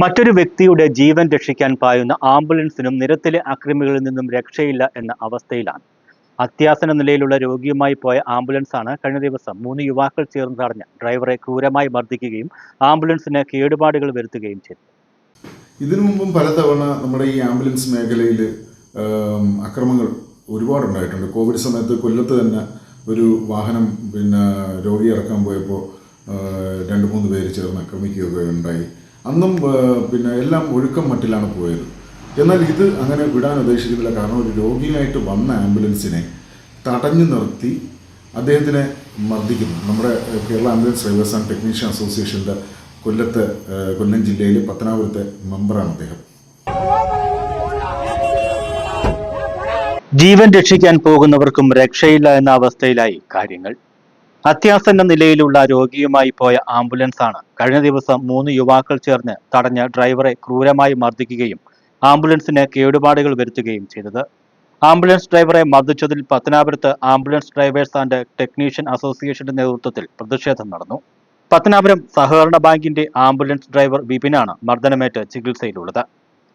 മറ്റൊരു വ്യക്തിയുടെ ജീവൻ രക്ഷിക്കാൻ പായുന്ന ആംബുലൻസിനും നിരത്തിലെ അക്രമികളിൽ നിന്നും രക്ഷയില്ല എന്ന അവസ്ഥയിലാണ്. അത്യാസന നിലയിലുള്ള രോഗിയുമായി പോയ ആംബുലൻസാണ് കഴിഞ്ഞ ദിവസം മൂന്ന് യുവാക്കൾ ചേർന്ന് തടഞ്ഞ് ഡ്രൈവറെ ക്രൂരമായി മർദ്ദിക്കുകയും ആംബുലൻസിന് കേടുപാടുകൾ വരുത്തുകയും ചെയ്തു. ഇതിനു മുമ്പും പലതവണ നമ്മുടെ ഈ ആംബുലൻസ് മേഖലയിൽ അക്രമങ്ങൾ ഒരുപാടുണ്ടായിട്ടുണ്ട്. കോവിഡ് സമയത്ത് കൊല്ലത്ത് തന്നെ ഒരു വാഹനം പിന്നെ രോഗി ഇറക്കാൻ പോയപ്പോൾ രണ്ട് മൂന്ന് പേര് ചേർന്ന് ആക്രമിക്കുകയൊക്കെ ഉണ്ടായി. അന്നും പിന്നെ എല്ലാം ഒഴുക്കം മട്ടിലാണ് പോയത്. എന്നാൽ ഇത് അങ്ങനെ വിടാൻ ഉദ്ദേശിക്കുന്നില്ല. കാരണം ഒരു രോഗിയായിട്ട് വന്ന ആംബുലൻസിനെ തടഞ്ഞു നിർത്തി അദ്ദേഹത്തിനെ മർദ്ദിക്കുന്നു. നമ്മുടെ Kerala ambulance drivers and technician അസോസിയേഷന്റെ കൊല്ലത്ത് കൊല്ലം ജില്ലയിലെ പത്തനാപുരത്തെ മെമ്പറാണ് അദ്ദേഹം. ജീവൻ രക്ഷിക്കാൻ പോകുന്നവർക്കും രക്ഷയില്ല എന്ന അവസ്ഥയിലായി കാര്യങ്ങൾ. അത്യാസന്ന നിലയിലുള്ള രോഗിയുമായി പോയ ആംബുലൻസാണ്. കഴിഞ്ഞ ദിവസം മൂന്ന് യുവാക്കൾ ചേർന്ന് തടഞ്ഞ ഡ്രൈവറെ ക്രൂരമായി മർദ്ദിക്കുകയും ആംബുലൻസിന് കേടുപാടുകൾ വരുത്തുകയും ചെയ്തത്. ആംബുലൻസ് ഡ്രൈവറെ മർദ്ദിച്ചതിൽ പത്തനാപുരത്ത് ആംബുലൻസ് ഡ്രൈവേഴ്സ് ആൻഡ് ടെക്നീഷ്യൻ അസോസിയേഷന്റെ നേതൃത്വത്തിൽ പ്രതിഷേധം നടന്നു. പത്തനാപുരം സഹകരണ ബാങ്കിന്റെ ആംബുലൻസ് ഡ്രൈവർ വിപിനാണ് മർദ്ദനമേറ്റ് ചികിത്സയിലുള്ളത്.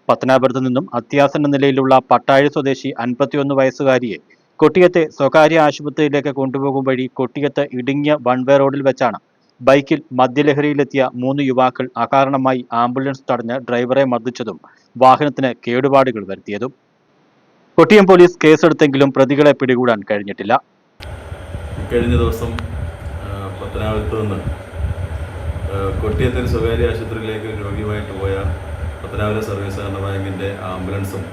പത്തനാപുരത്ത് നിന്നും അത്യാസന്ന നിലയിലുള്ള പട്ടാഴി സ്വദേശി അൻപത്തിയൊന്ന് വയസ്സുകാരിയെ കൊട്ടിയത്തെ സ്വകാര്യ ആശുപത്രിയിലേക്ക് കൊണ്ടുപോകും വഴി കൊട്ടിയത്ത് ഇടുങ്ങിയ വൺവേ റോഡിൽ വെച്ചാണ്. ബൈക്കിൽ മദ്യലഹരിയിലെത്തിയ മൂന്ന് യുവാക്കൾ അകാരണമായി ആംബുലൻസ് തടഞ്ഞ് ഡ്രൈവറെ മർദ്ദിച്ചതും വാഹനത്തിന് കേടുപാടുകൾ വരുത്തിയതും. കൊട്ടിയം പോലീസ് കേസെടുത്തെങ്കിലും പ്രതികളെ പിടികൂടാൻ കഴിഞ്ഞിട്ടില്ല. കഴിഞ്ഞ ദിവസം പത്തനാപുരത്ത് നിന്ന് കൊട്ടിയത്തിന് സ്വകാര്യ ആശുപത്രിയിലേക്ക് രോഗിയുമായിട്ട് പോയ പത്തനാപുരം സർവീസ് ബാങ്കിന്റെ ആംബുലൻസും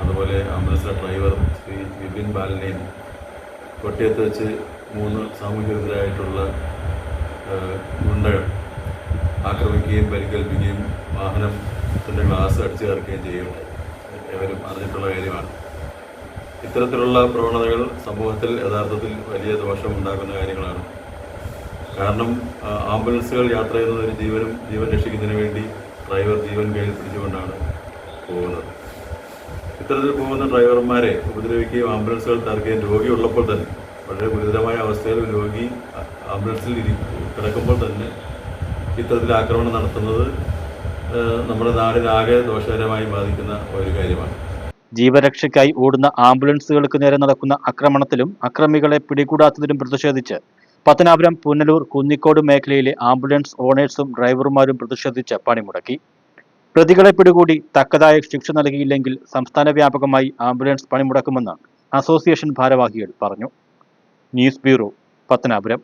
അതുപോലെ ആംബുലൻസിലെ ഡ്രൈവർ ശ്രീ വിപിൻ ബാലനെയും കൊട്ടിയത്ത് വെച്ച് മൂന്ന് സാമൂഹ്യ വിരുദ്ധരായിട്ടുള്ള ഗുണ്ടകൾ ആക്രമിക്കുകയും പരിക്കേൽപ്പിക്കുകയും വാഹനത്തിന്റെ ഗ്ലാസ് അടിച്ചു കയറുകയും ചെയ്യുകയുണ്ടായി ഏവരും അറിഞ്ഞിട്ടുള്ള കാര്യമാണ്. ഇത്തരത്തിലുള്ള പ്രവണതകൾ സമൂഹത്തിൽ യഥാർത്ഥത്തിൽ വലിയ ദോഷം ഉണ്ടാക്കുന്ന കാര്യങ്ങളാണ്. കാരണം ആംബുലൻസുകൾ യാത്ര ചെയ്യുന്നത് ഒരു ജീവനും ജീവൻ രക്ഷിക്കുന്നതിന് വേണ്ടി ഡ്രൈവർ ജീവൻ കയ്യിൽ പിടിച്ചുകൊണ്ടാണ് പോകുന്നത്. ഇത്തരത്തിൽ പോകുന്ന ഡ്രൈവർമാരെ ഉപദ്രവിക്കുകയും ആംബുലൻസുകൾ തറക്കുകയും രോഗി ഉള്ളപ്പോൾ തന്നെ വളരെ ഗുരുതരമായ അവസ്ഥയിൽ രോഗി ആംബുലൻസിൽ കിടക്കുമ്പോൾ തന്നെ ഇത്തരത്തിൽ ആക്രമണം നടത്തുന്നത് നമ്മുടെ നാടിനാകെ ദോഷകരമായി ബാധിക്കുന്ന ഒരു കാര്യമാണ്. ജീവരക്ഷയ്ക്കായി ഓടുന്ന ആംബുലൻസുകൾക്ക് നേരെ നടക്കുന്ന ആക്രമണത്തിലും അക്രമികളെ പിടികൂടാത്തതിലും പ്രതിഷേധിച്ച് പത്തനാപുരം പുനലൂർ കുന്നിക്കോട് മേഖലയിലെ ആംബുലൻസ് ഓണേഴ്സും ഡ്രൈവർമാരും പ്രതിഷേധിച്ച് പണിമുടക്കി. പ്രതികളെ പിടികൂടി തക്കതായ ശിക്ഷ നൽകിയില്ലെങ്കിൽ സംസ്ഥാന വ്യാപകമായി ആംബുലൻസ് പണിമുടക്കുമെന്ന് അസോസിയേഷൻ ഭാരവാഹികൾ പറഞ്ഞു. News bureau Pathanapuram.